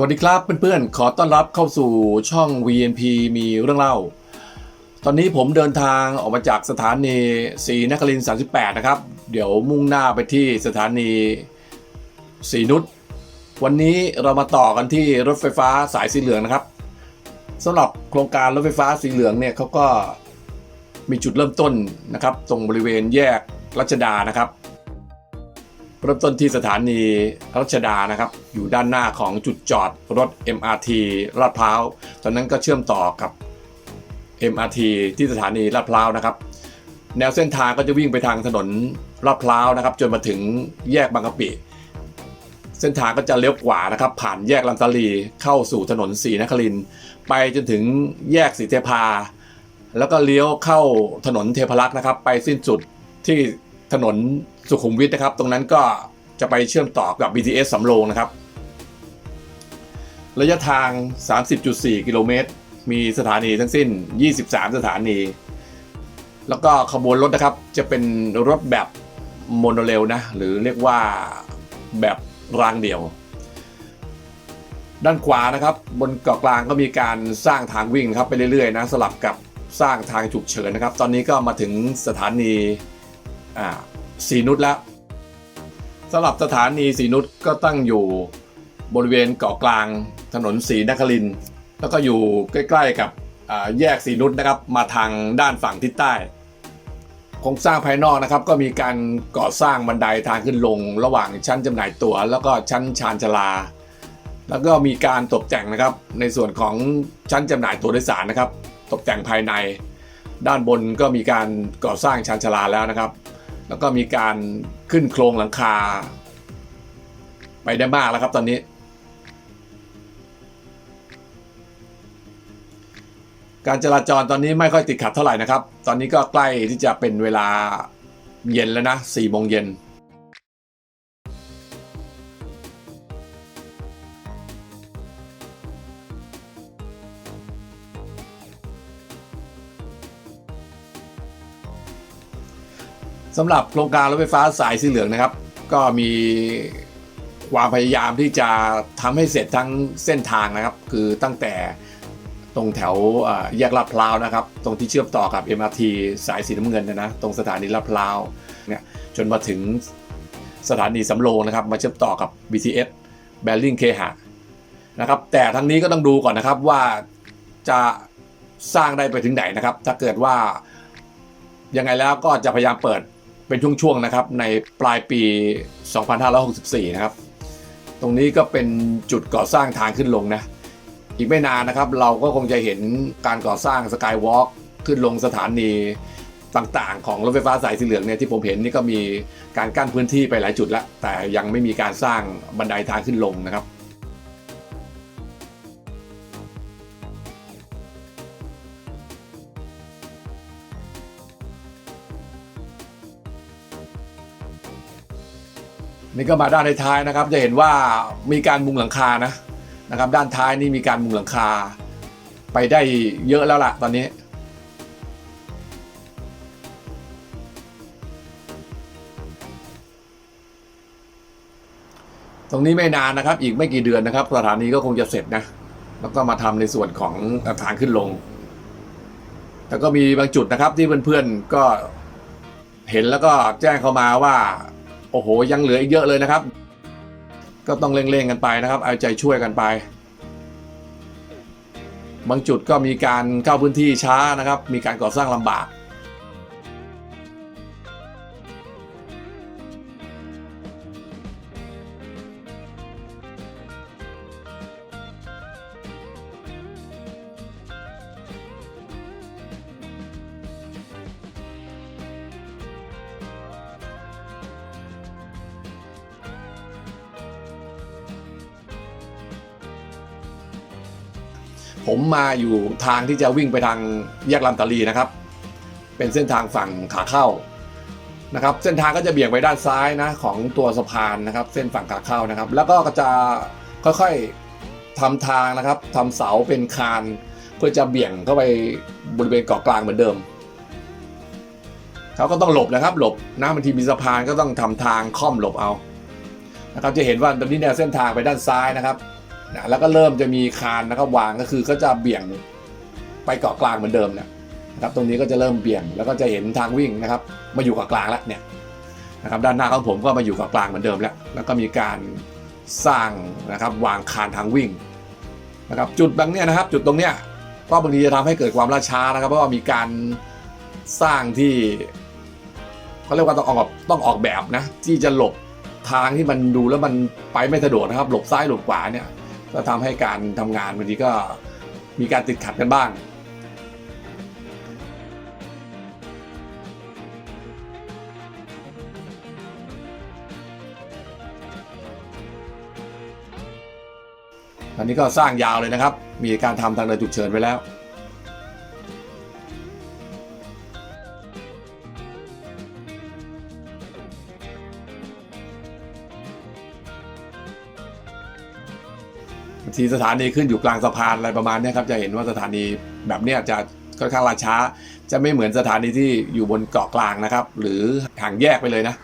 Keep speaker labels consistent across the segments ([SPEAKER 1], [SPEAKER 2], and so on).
[SPEAKER 1] สวัสดีครับเพื่อนๆ ขอต้อนรับเข้าสู่ช่อง VNP มีเรื่องเล่า ตอนนี้ผมเดินทางออกมาจากสถานีศรีนครินทร์38 นะครับ เดี๋ยวมุ่งหน้าไปที่สถานีศรีนุชวันนี้เรามาต่อกันที่รถไฟฟ้าสายสีเหลืองนะครับสำหรับโครงการรถไฟฟ้าสีเหลืองเนี่ยเขาก็มีจุดเริ่มต้นนะครับ ตรงบริเวณแยกรัชดานะครับ เริ่มต้นที่สถานีรัชดานะครับ อยู่ด้านหน้าของจุดจอดรถ MRT ลาดพร้าวตอนนั้นก็เชื่อมต่อกับ MRT ที่สถานีลาดพร้าวนะครับ แนวเส้นทางก็จะวิ่งไปทางถนนลาดพร้าวนะครับ จนมาถึงแยกบางกะปิ เส้นทางก็จะเลี้ยวขวานะครับ ผ่านแยกลำตาลีเข้าสู่ถนนศรีนครินไปจนถึงแยกศรีเทพา แล้วก็เลี้ยวเข้าถนนเทพรักษ์นะครับ ไปสิ้นสุดที่ถนน สุขุมวิทนะครับ ตรงนั้นก็จะไปเชื่อมต่อกับ BTS สำโรงนะครับ ระยะทาง 30.4 กิโลเมตร มีสถานีทั้งสิ้น 23 สถานี แล้วก็ขบวนรถนะครับ จะเป็นรถแบบโมโนเรลนะ หรือเรียกว่าแบบรางเดี่ยว ด้านขวานะครับ บนเกาะกลางก็มีการสร้างทางวิ่งครับไปเรื่อยๆนะสลับกับสร้างทางฉุกเฉินนะครับ ตอนนี้ก็มาถึงสถานีอ่า สีนุชแล้วสำหรับสถานีสีนุชก็ตั้งอยู่บริเวณเกาะกลางถนนศรีนครินแล้วก็อยู่ใกล้ ๆ กับแยกสีนุชนะครับ มาทางด้านฝั่งทิศใต้โครงสร้างภายนอกนะครับ ก็มีการก่อสร้างบันไดทางขึ้นลง ระหว่างชั้นจำหน่ายตั๋วแล้วก็ชั้นชานชาลา แล้วก็มีการตกแต่งนะครับ ในส่วนของชั้นจำหน่ายตั๋วโดยสารนะครับ ตกแต่งภายใน ด้านบนก็มีการก่อสร้างชานชาลาแล้วนะครับ แล้วก็มีการขึ้นโครงหลังคา ไปได้มากแล้วครับตอนนี้ การจราจรตอนนี้ไม่ค่อยติดขัดเท่าไหร่นะครับ ตอนนี้ก็ใกล้ที่จะเป็นเวลาเย็นแล้วนะ4โมงเย็น สำหรับโครงการรถไฟฟ้าสายสีเหลืองนะครับ ก็มีความพยายามที่จะทำให้เสร็จทั้งเส้นทางนะครับ คือตั้งแต่ตรงแถวแยกลาดพร้าวนะครับ ตรงที่เชื่อมต่อกับ MRT สายสีน้ำเงินนยนะตรงสถานีลาดพร้าวเนี่ยจนมาถึงสถานีสำโรงนะครับ มาเชื่อมต่อกับ BTS แบริ่งเคหะนะครับแต่ทั้งนี้ก็ต้องดูก่อนนะครับว่าจะสร้างได้ไปถึงไหนนะครับ ถ้าเกิดว่ายังไงแล้วก็จะพยายามเปิด เป็นช่วงๆนะครับในปลายปี 2564 นะครับ ตรงนี้ก็เป็นจุดก่อสร้างทางขึ้นลงนะ อีกไม่นานนะครับเราก็คงจะเห็นการก่อสร้างสกายวอล์กขึ้นลงสถานีต่างๆ ของรถไฟฟ้าสายสีเหลืองเนี่ยที่ผมเห็นนี่ก็มีการกั้นพื้นที่ไปหลายจุดแล้วแต่ยังไม่มีการสร้างบันไดทางขึ้นลงนะครับ นี่ก็มาด้านท้ายนะครับ จะเห็นว่ามีการมุงหลังคานะนะครับ ด้านท้ายนี่มีการมุงหลังคา ไปได้เยอะแล้วล่ะตอนนี้ ตรงนี้ไม่นานนะครับ อีกไม่กี่เดือนนะครับ สถานีก็คงจะเสร็จนะ แล้วก็มาทำในส่วนของทางขึ้นลง แต่ก็มีบางจุดนะครับที่เพื่อนๆก็เห็นแล้วก็แจ้งเข้ามาว่า โอ้โห ยังเหลืออีกเยอะเลยนะครับ ก็ต้องเร่งๆกันไปนะครับ เอาใจช่วยกันไป บางจุดก็มีการเข้าพื้นที่ช้านะครับ มีการก่อสร้างลำบาก ผมมาอยู่ทางที่จะวิ่งไปทางแยกลำตาลีนะครับ เป็นเส้นทางฝั่งขาเข้านะครับ เส้นทางก็จะเบี่ยงไปด้านซ้ายนะของตัวสะพานนะครับ เส้นฝั่งขาเข้านะครับ แล้วก็จะค่อยๆทำทางนะครับทำเสาเป็นคานเพื่อจะเบี่ยงเข้าไปบริเวณเกาะกลางเหมือนเดิมเขาก็ต้องหลบนะครับ หลบนะบางทีมีสะพานก็ต้องทำทางค่อมหลบเอานะครับ จะเห็นว่าตอนนี้แนวเส้นทางไปด้านซ้ายนะครับ นะแล้วก็เริ่มจะมีคานนะครับวางก็คือก็จะเบี่ยงไปเกาะกลางเหมือนเดิมเนี่ยนะครับตรงนี้ก็จะเริ่มเบี่ยงแล้วก็จะเห็นทางวิ่งนะครับ มาอยู่กับกลางแล้วเนี่ยนะครับด้านหน้าของผมก็มาอยู่กับกลางเหมือนเดิมแล้ว แล้วก็มีการสร้างนะครับวางคานทางวิ่งนะครับจุดบางเนี้ยนะครับ จุดตรงเนี้ยก็บางทีจะทำให้เกิดความล่าช้านะครับ เพราะว่ามีการสร้างที่เขาเรียกว่าต้องออกต้องออกแบบนะที่จะหลบทางที่มันดูแล้วมันไปไม่สะดวกนะครับ หลบซ้ายหลบขวาเนี่ย ก็ทำให้การทำงานบางทีก็มีการติดขัดกันบ้างอันนี้ก็สร้างยาวเลยนะครับ มีการทำทางเดินฉุกเฉินไว้แล้ว ทีสถานีขึ้นอยู่กลางสะพานอะไรประมาณนี้ครับจะเห็นว่าสถานีแบบเนี้ยจะค่อนข้างล่าช้า จะไม่เหมือนสถานีที่อยู่บนเกาะกลางนะครับ หรือห่างแยกไปเลยนะ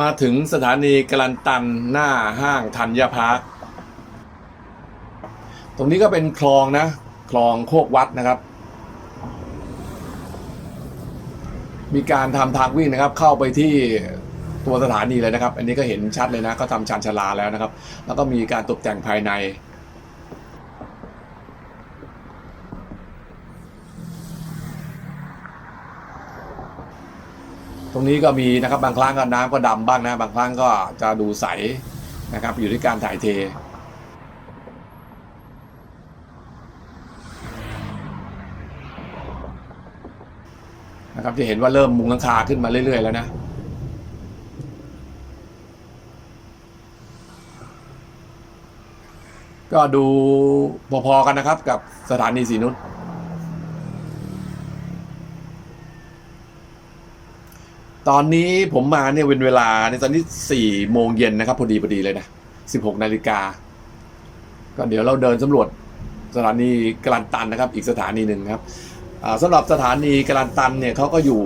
[SPEAKER 1] มาถึงสถานีกลันตันหน้าห้างธัญพาร์คตรงนี้ก็เป็นคลองนะ คลองโคกวัดนะครับ มีการทำทางวิ่งนะครับ เข้าไปที่ตัวสถานีเลยนะครับ อันนี้ก็เห็นชัดเลยนะเขาทำชานชาลาแล้วนะครับ แล้วก็มีการตกแต่งภายในตรงนี้ก็มีนะครับบางครั้งก็น้ำก็ดำบ้างนะบางครั้งก็จะดูใสนะครับ อยู่ที่การถ่ายเท นะครับจะเห็นว่าเริ่มมุงหลังคาขึ้นมาเรื่อย ๆ แล้วนะก็ดูพอๆกันนะครับกับสถานีสีนุชตอนนี้ผมมาเนี่ยเป็นเวลาในตอนนี้สี่โมงเย็นนะครับ พอดีพอดีเลยนะสิบหกนาฬิกา ก็เดี๋ยวเราเดินสำรวจสถานีกลันตันนะครับ อีกสถานีหนึ่งครับ สำหรับสถานีกรันตันเนี่ยเขาก็อยู่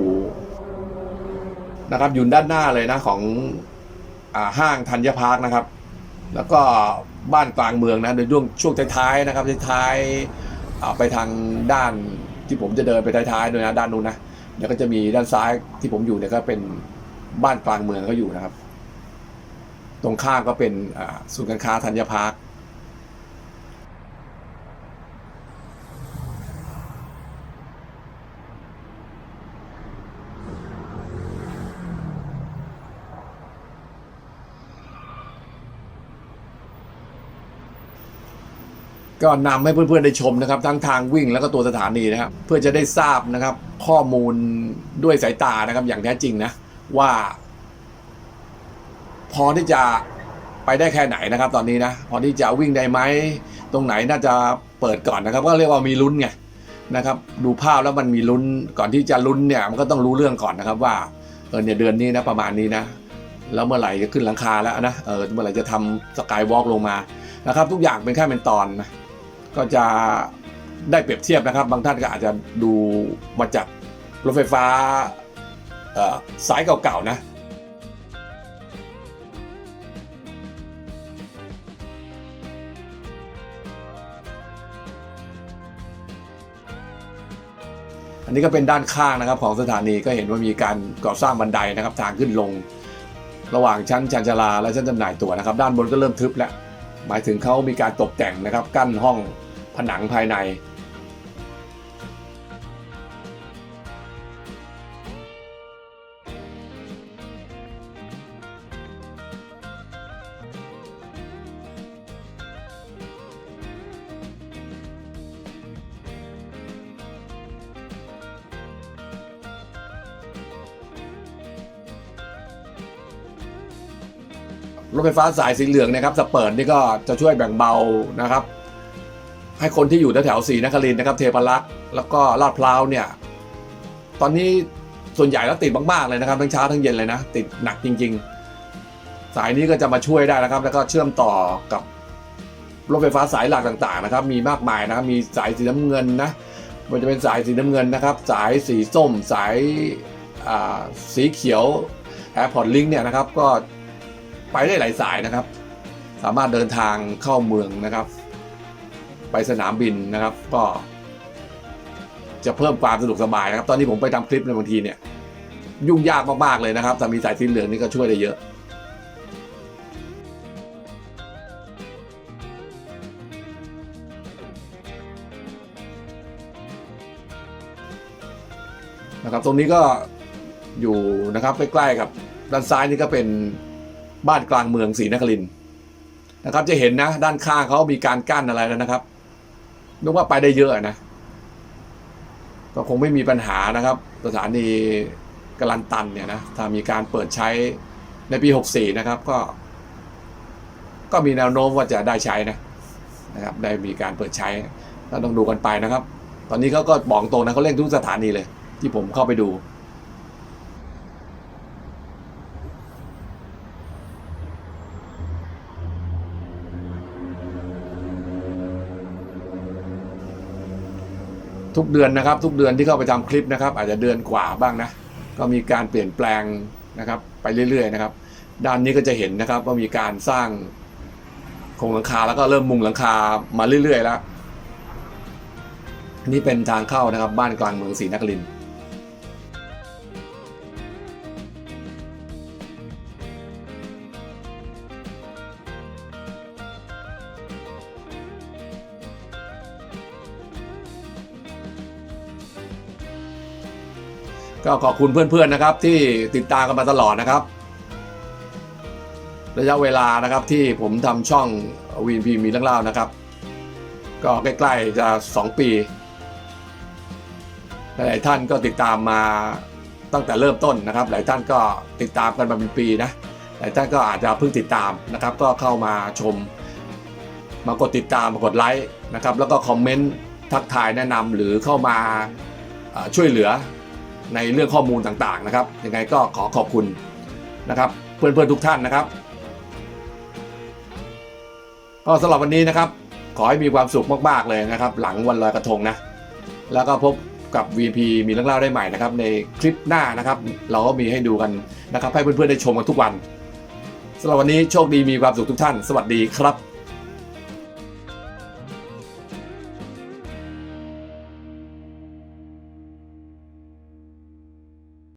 [SPEAKER 1] นะครับอยู่ด้านหน้าเลยนะของอห้างธัญพาร์คนะครับ แล้วก็บ้านกลางเมืองนะในช่วงช่วงท้ายๆนะครับท้ายๆไปทางด้านที่ผมจะเดินไปท้ายๆด้วยนะด้านนู้นนะเดี๋ยวก็จะมีด้านซ้ายที่ผมอยู่เนี่ยก็เป็นบ้านกลางเมืองก็อยู่นะครับ ตรงข้ามก็เป็นศูนย์การค้าธัญพาร์ค ก็นำให้เพื่อนๆได้ชมนะครับ ทั้งทางวิ่งแล้วก็ตัวสถานีนะครับ เพื่อจะได้ทราบนะครับ ข้อมูลด้วยสายตานะครับ อย่างแท้จริงนะ ว่า พอที่จะไปได้แค่ไหนนะครับ ตอนนี้นะพอที่จะวิ่งได้ไหมตรงไหนน่าจะเปิดก่อนนะครับ ก็เรียกว่ามีลุ้นไงนะครับ ดูภาพแล้วมันมีลุ้นก่อนที่จะลุ้นเนี่ย มันก็ต้องรู้เรื่องก่อนนะครับ ว่าเออเนี่ยเดือนนี้นะประมาณนี้นะแล้วเมื่อไหร่จะขึ้นหลังคาแล้วนะเออเมื่อไหร่จะทำสกายวอล์กลงมานะครับ ทุกอย่างเป็นแค่เป็นตอนนะ ก็จะได้เปรียบเทียบนะครับ บางท่านก็อาจจะดูมาจากรถไฟฟ้าสายเก่าๆนะอันนี้ก็เป็นด้านข้างนะครับของสถานีก็เห็นว่ามีการก่อสร้างบันไดนะครับ ทางขึ้นลง ระหว่างชั้นชานชาลาและชั้นจำหน่ายตั๋วนะครับ ด้านบนก็เริ่มทึบแล้ว หมายถึงเขามีการตกแต่งนะครับ กั้นห้องผนังภายใน รถไฟฟ้าสายสีเหลืองนะครับสเปิดนี่ก็จะช่วยแบ่งเบานะครับ ให้คนที่อยู่แถวๆศรีนครินนะครับ เทพรักษ์แล้วก็ลาดพร้าวเนี่ย ตอนนี้ส่วนใหญ่แล้วติดมากๆเลยนะครับ ทั้งเช้าทั้งเย็นเลยนะ ติดหนักจริง ๆ สายนี้ก็จะมาช่วยได้นะครับ แล้วก็เชื่อมต่อกับรถไฟฟ้าสายหลักต่างๆนะครับ มีมากมายนะครับ มีสายสีน้ำเงินนะมันจะเป็นสายสีน้ำเงินนะครับ สายสีส้ม สายสีเขียว Airport Link เนี่ยนะครับ ก็ ไปได้หลายสายนะครับ สามารถเดินทางเข้าเมืองนะครับ ไปสนามบินนะครับก็ จะเพิ่มความสะดวกสบายนะครับ ตอนนี้ผมไปทำคลิปในบางทีเนี่ย ยุ่งยากมากๆเลยนะครับแต่มีสายสีเหลืองนี่ก็ช่วยได้เยอะนะครับตรงนี้ก็อยู่นะครับใกล้ๆกับด้านซ้ายนี่ก็เป็น บ้านกลางเมืองศรีนครินนะครับ จะเห็นนะ ด้านข้างเขามีการกั้นอะไรแล้วนะครับนึกว่าไปได้เยอะนะก็คงไม่มีปัญหานะครับ สถานีกลันตันเนี่ยนะถ้ามีการเปิดใช้ในปี 64 นะครับ ก็ ก็มีแนวโน้มว่าจะได้ใช้นะนะครับ ได้มีการเปิดใช้ก็ต้องดูกันไปนะครับ ตอนนี้เขาก็บอกตรงนะเขาเร่งทุกสถานีเลย ที่ผมเข้าไปดู ทุกเดือนนะครับ ทุกเดือนที่เข้าไปทำคลิปนะครับ อาจจะเดือนกว่าบ้างนะ ก็มีการเปลี่ยนแปลงนะครับ ไปเรื่อยๆนะครับ ด้านนี้ก็จะเห็นนะครับว่ามีการสร้างโครงหลังคาแล้วก็เริ่มมุงหลังคามาเรื่อยๆแล้วนนี่เป็นทางเข้านะครับ บ้านกลางเมืองศรีนครินทร์ ก็ขอบคุณเพื่อนๆนะครับ ที่ติดตามกันมาตลอดนะครับ ระยะเวลานะครับที่ผมทำช่องวีนพีมีเรื่องเล่านะครับ ก็ใกล้ๆจะ 2 ปีหลายท่านก็ติดตามมาตั้งแต่เริ่มต้นนะครับ หลายท่านก็ติดตามกันมาเป็นปีนะหลายท่านก็อาจจะเพิ่งติดตามนะครับ ก็เข้ามาชม มากดติดตามมากดไลค์นะครับ แล้วก็คอมเมนต์ทักทายแนะนำหรือเข้ามาช่วยเหลือ ในเรื่องข้อมูลต่างๆนะครับยังไงก็ขอขอบคุณนะครับ เพื่อนๆทุกท่านนะครับ ก็สำหรับวันนี้นะครับ ขอให้มีความสุขมากๆเลยนะครับ หลังวันลอยกระทงนะแล้วก็พบกับ VP มีเรื่องเล่าได้ใหม่นะครับ ในคลิปหน้านะครับ เราก็มีให้ดูกันนะครับ ให้เพื่อนๆได้ชมกันทุกวันสำหรับวันนี้โชคดีมีความสุขทุกท่าน สวัสดีครับ